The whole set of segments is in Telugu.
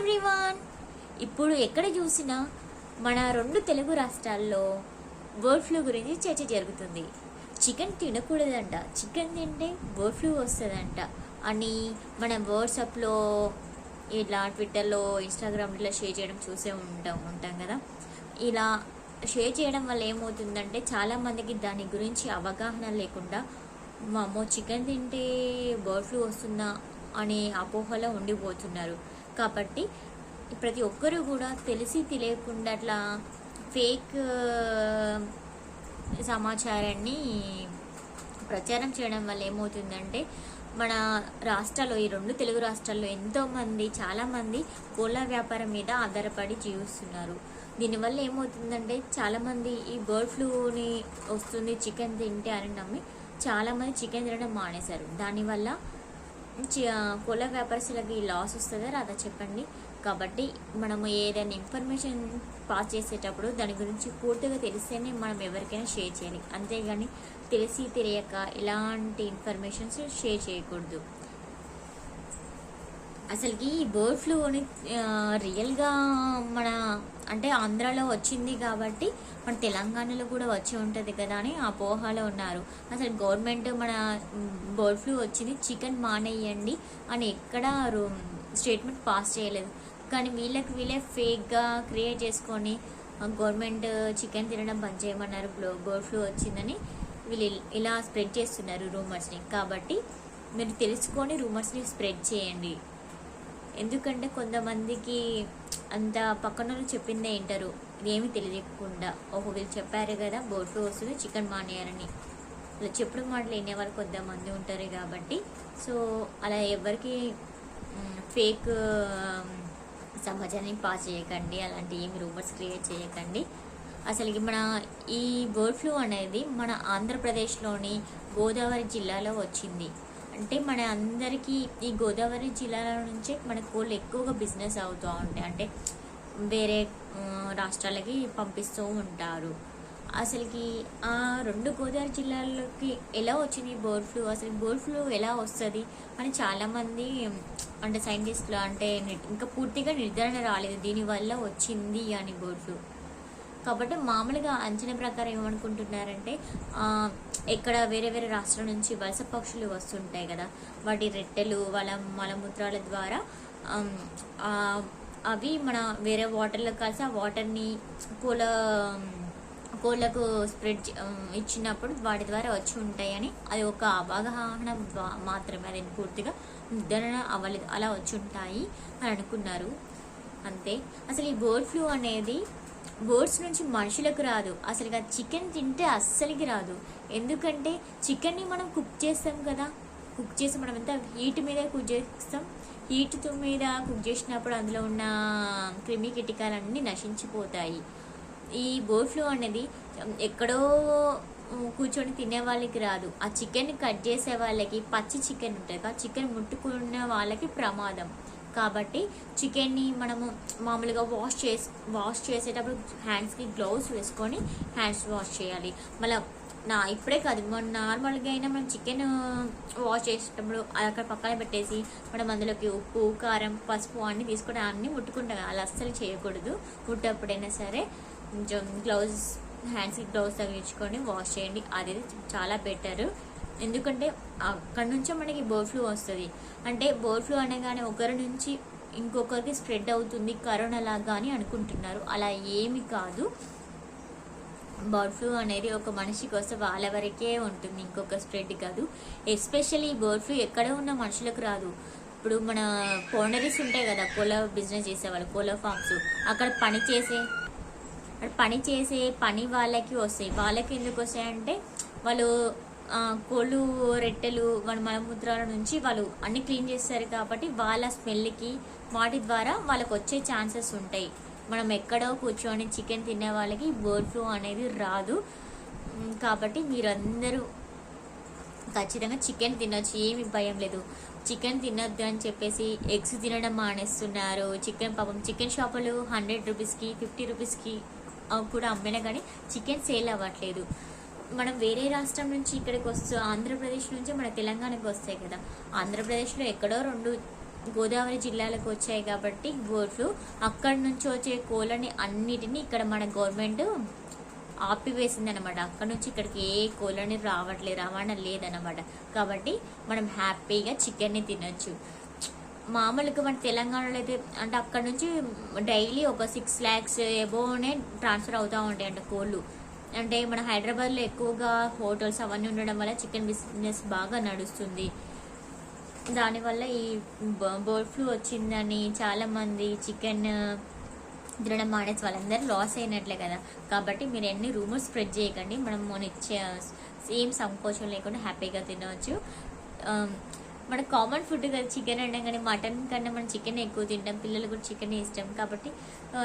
ఎవ్రీవాన్ ఇప్పుడు ఎక్కడ చూసినా మన రెండు తెలుగు రాష్ట్రాల్లో బర్డ్ ఫ్లూ గురించి చర్చ జరుగుతుంది. చికెన్ తినకూడదంట. చికెన్ తింటే బర్డ్ ఫ్లూ వస్తుందంట. అని మనం వాట్సాప్లో ఇలా ట్విట్టర్లో ఇన్స్టాగ్రామ్లో షేర్ చేయడం చూసే ఉంటాం ఉంటాం కదా. ఇలా షేర్ చేయడం వల్ల ఏమవుతుందంటే చాలామందికి దాని గురించి అవగాహన లేకుండా మా అమ్మో చికెన్ తింటే బర్డ్ ఫ్లూ వస్తుందా? అనే అపోహలో ఉండిపోతున్నారు. కాబట్టి ప్రతి ఒక్కరూ కూడా తెలిసి తెలియకుండా అట్లా ఫేక్ సమాచారాన్ని ప్రచారం చేయడం వల్ల ఏమవుతుందంటే మన రాష్ట్రాల్లో ఈ రెండు తెలుగు రాష్ట్రాల్లో ఎంతోమంది చాలామంది కోళ్ళ వ్యాపారం మీద ఆధారపడి జీవిస్తున్నారు. దీనివల్ల ఏమవుతుందంటే చాలామంది ఈ బర్డ్ ఫ్లూని వస్తుంది చికెన్ తింటే అని నమ్మి చాలామంది చికెన్ తినడం మానేశారు. దానివల్ల కోళ్ళ వ్యాపారస్తులకి లాస్ వస్తుందా రాదా చెప్పండి. కాబట్టి మనము ఏదైనా ఇన్ఫర్మేషన్ పాస్ చేసేటప్పుడు దాని గురించి పూర్తిగా తెలిస్తేనే మనం ఎవరికైనా షేర్ చేయాలి. అంతేగాని తెలిసి తెలియక ఎలాంటి ఇన్ఫర్మేషన్స్ షేర్ చేయకూడదు. అసలుకి ఈ బర్డ్ ఫ్లూని రియల్గా మన అంటే ఆంధ్రాలో వచ్చింది కాబట్టి మన తెలంగాణలో కూడా వచ్చి ఉంటుంది కదా అని అపోహలో ఉన్నారు. అసలు గవర్నమెంట్ మన బర్డ్ ఫ్లూ వచ్చింది చికెన్ మానేయండి అని ఎక్కడా స్టేట్మెంట్ పాస్ చేయలేదు. కానీ వీళ్ళకి వీళ్ళే ఫేక్గా క్రియేట్ చేసుకొని గవర్నమెంట్ చికెన్ తినడం బంద్ చేయమన్నారు. బర్డ్ ఫ్లూ వచ్చిందని వీళ్ళు ఇలా స్ప్రెడ్ చేస్తున్నారు రూమర్స్ని. కాబట్టి మీరు తెలుసుకొని రూమర్స్ని స్ప్రెడ్ చేయండి. ఎందుకంటే కొంతమందికి అంత పక్కన వాళ్ళు చెప్పిందే వింటారు. ఇదేమీ తెలియకుండా. ఒకవేళ వీళ్ళు చెప్పారు కదా బోర్డు ఫ్లూ వస్తుంది చికెన్ మానేయాలని. ఇలా చెప్పుడు మాటలు వినే వాళ్ళు కొంతమంది ఉంటారు కాబట్టి. సో అలా ఎవరికి ఫేక్ సమాచారాన్ని పాస్ చేయకండి అలాంటి ఏమి రూమర్స్ క్రియేట్ చేయకండి. అసలుకి మన ఈ బర్డ్ ఫ్లూ అనేది మన ఆంధ్రప్రదేశ్లోని గోదావరి జిల్లాలో వచ్చింది. అంటే మన అందరికీ ఈ గోదావరి జిల్లాల నుంచే మన కోళ్ళు ఎక్కువగా బిజినెస్ అవుతూ ఉంటాయి. అంటే వేరే రాష్ట్రాలకి పంపిస్తూ ఉంటారు. అసలుకి ఆ రెండు గోదావరి జిల్లాలోకి ఎలా వచ్చింది బర్డ్ ఫ్లూ? అసలు బర్డ్ ఫ్లూ ఎలా వస్తుంది? అని చాలామంది అంటే సైంటిస్టులు అంటే ఇంకా పూర్తిగా నిర్ధారణ రాలేదు. దీనివల్ల వచ్చింది అని బర్డ్ ఫ్లూ. కాబట్టి మామూలుగా అంచనా ప్రకారం ఏమనుకుంటున్నారంటే ఇక్కడ వేరే వేరే రాష్ట్రం నుంచి వలస పక్షులు వస్తుంటాయి కదా వాటి రెట్టెలు వాళ్ళ మలమూత్రాల ద్వారా అవి మన వేరే వాటర్లో కలిసి ఆ వాటర్ని పూల కోళ్ళకు స్ప్రెడ్ ఇచ్చినప్పుడు వాటి ద్వారా వచ్చి ఉంటాయని అది ఒక అవగాహన మాత్రమే. అది పూర్తిగా నిర్ధారణ అవ్వలేదు అలా వచ్చి ఉంటాయి అని అనుకున్నారు. అంతే. అసలు ఈ బర్డ్ ఫ్లూ అనేది బర్డ్స్ నుంచి మనుషులకు రాదు. అసలు చికెన్ తింటే అస్సలకి రాదు. ఎందుకంటే చికెన్ని మనం కుక్ చేస్తాం కదా. కుక్ చేసి మనం ఎంత హీట్ మీద కుక్ చేస్తాం. హీట్ మీద కుక్ చేసినప్పుడు అందులో ఉన్న క్రిమి కీటకాలన్నీ నశించిపోతాయి. ఈ బర్డ్ ఫ్లూ అనేది ఎక్కడో కూర్చొని తినే వాళ్ళకి రాదు. ఆ చికెన్ కట్ చేసే వాళ్ళకి పచ్చి చికెన్ ఉంటుంది ఆ చికెన్ ముట్టుకున్న వాళ్ళకి ప్రమాదం. కాబట్టి చికెన్ని మనము మామూలుగా వాష్ చేసి వాష్ చేసేటప్పుడు హ్యాండ్స్కి గ్లౌస్ వేసుకొని హ్యాండ్స్ వాష్ చేయాలి. మళ్ళీ నా ఇప్పుడే కాదు మన నార్మల్గా అయినా మనం చికెన్ వాష్ చేసేటప్పుడు అక్కడ పక్కన పెట్టేసి మనం అందులోకి ఉప్పు కారం పసుపు అన్ని తీసుకొని అన్నీ ముట్టుకుంటాం అలా అస్సలు చేయకూడదు. ముట్టప్పుడైనా సరే కొంచెం గ్లౌజ్ హ్యాండ్స్కి గ్లౌజ్ తగిలించుకొని వాష్ చేయండి. అది చాలా బెటరు. ఎందుకంటే అక్కడి నుంచే మనకి బర్డ్ ఫ్లూ వస్తుంది. అంటే బర్డ్ ఫ్లూ అనగానే ఒకరి నుంచి ఇంకొకరికి స్ప్రెడ్ అవుతుంది కరోనా లాగా అని అనుకుంటున్నారు. అలా ఏమి కాదు. బర్డ్ ఫ్లూ అనేది ఒక మనిషికి వస్తే వాళ్ళ వరకే ఉంటుంది ఇంకొక స్ప్రెడ్ కాదు. ఎస్పెషల్లీ బర్డ్ ఫ్లూ ఎక్కడ ఉన్న మనుషులకు రాదు. ఇప్పుడు మన కోనరీస్ ఉంటాయి కదా కోళ్ళ బిజినెస్ చేసేవాళ్ళు కోళ్ళ ఫార్మ్స్ అక్కడ పని చేసే అక్కడ పని చేసే పని వాళ్ళకి వస్తాయి. వాళ్ళకి ఎందుకు వస్తాయంటే వాళ్ళు కోళ్ళు రెట్టెలు వాళ్ళ మలమూత్రాల నుంచి వాళ్ళు అన్ని క్లీన్ చేస్తారు కాబట్టి వాళ్ళ స్మెల్కి వాటి ద్వారా వాళ్ళకి వచ్చే ఛాన్సెస్ ఉంటాయి. మనం ఎక్కడో కూర్చొని చికెన్ తినే వాళ్ళకి బర్డ్ ఫ్లూ అనేది రాదు. కాబట్టి మీరందరూ ఖచ్చితంగా చికెన్ తినొచ్చు ఏమి భయం లేదు. చికెన్ తినొద్దు అని చెప్పేసి ఎగ్స్ తినడం మానేస్తున్నారు. చికెన్ పాపం చికెన్ షాపులు హండ్రెడ్ రూపీస్కి ఫిఫ్టీ రూపీస్కి కూడా అమ్మినా కానీ చికెన్ సేల్ అవ్వట్లేదు. మనం వేరే రాష్ట్రం నుంచి ఇక్కడికి వస్తూ ఆంధ్రప్రదేశ్ నుంచి మన తెలంగాణకి వస్తాయి కదా. ఆంధ్రప్రదేశ్లో ఎక్కడో రెండు గోదావరి జిల్లాలకు వచ్చాయి కాబట్టి బోట్లు అక్కడి నుంచి వచ్చే కోళ్ళని అన్నిటినీ ఇక్కడ మన గవర్నమెంట్ ఆపివేసింది అనమాట అక్కడ నుంచి ఇక్కడికి ఏ కోళ్ళని రావట్లేదు రవాణా లేదనమాట కాబట్టి మనం హ్యాపీగా చికెన్ని తినొచ్చు. మామూలుగా మన తెలంగాణలో అయితే అంటే అక్కడ నుంచి డైలీ ఒక సిక్స్ ల్యాక్స్ ఎబోనే ట్రాన్స్ఫర్ అవుతూ ఉంటాయి అంటే కోళ్ళు. అంటే మన హైదరాబాద్లో ఎక్కువగా హోటల్స్ అవన్నీ ఉండడం వల్ల చికెన్ బిజినెస్ బాగా నడుస్తుంది. దానివల్ల ఈ బర్డ్ ఫ్లూ వచ్చిందని చాలామంది చికెన్ తినడం మానేసి వాళ్ళందరూ లాస్ అయినట్లే కదా. కాబట్టి మీరు ఎన్ని రూమర్స్ స్ప్రెడ్ చేయకండి. మనం మన ఇచ్చే సేమ్ సంకోచం లేకుండా హ్యాపీగా తినవచ్చు. మన కామన్ ఫుడ్ కదా చికెన్ అంటాం కానీ మటన్ కన్నా మనం చికెన్ ఎక్కువ తింటాం. పిల్లలు కూడా చికెన్ ఇష్టం. కాబట్టి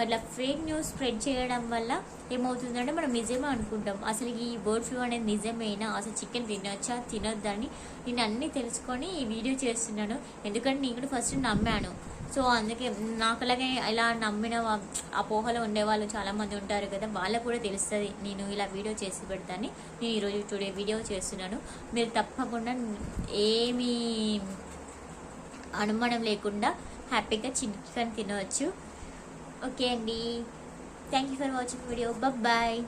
ఇలా ఫేక్ న్యూస్ స్ప్రెడ్ చేయడం వల్ల ఏమవుతుందంటే మనం నిజమే అనుకుంటాం. అసలు ఈ బర్డ్ ఫ్లూ అనేది నిజమేనా? అసలు చికెన్ తినొచ్చా? తినొద్దని నేను అన్నీ తెలుసుకొని ఈ వీడియో చేస్తున్నాను. ఎందుకంటే నేను కూడా ఫస్ట్ నమ్మాను. సో అందుకే నాకు అలాగే ఇలా నమ్మిన వా- అపోహలో ఉండేవాళ్ళు చాలామంది ఉంటారు కదా వాళ్ళకు కూడా తెలుస్తుంది నేను ఇలా వీడియో చేసి పెడతాను నేను ఈరోజు టుడే వీడియో చేస్తున్నాను. మీరు తప్పకుండా ఏమీ అనుమానం లేకుండా హ్యాపీగా చికెన్ తినవచ్చు ఓకే అండి. Thank you for watching video. Bye.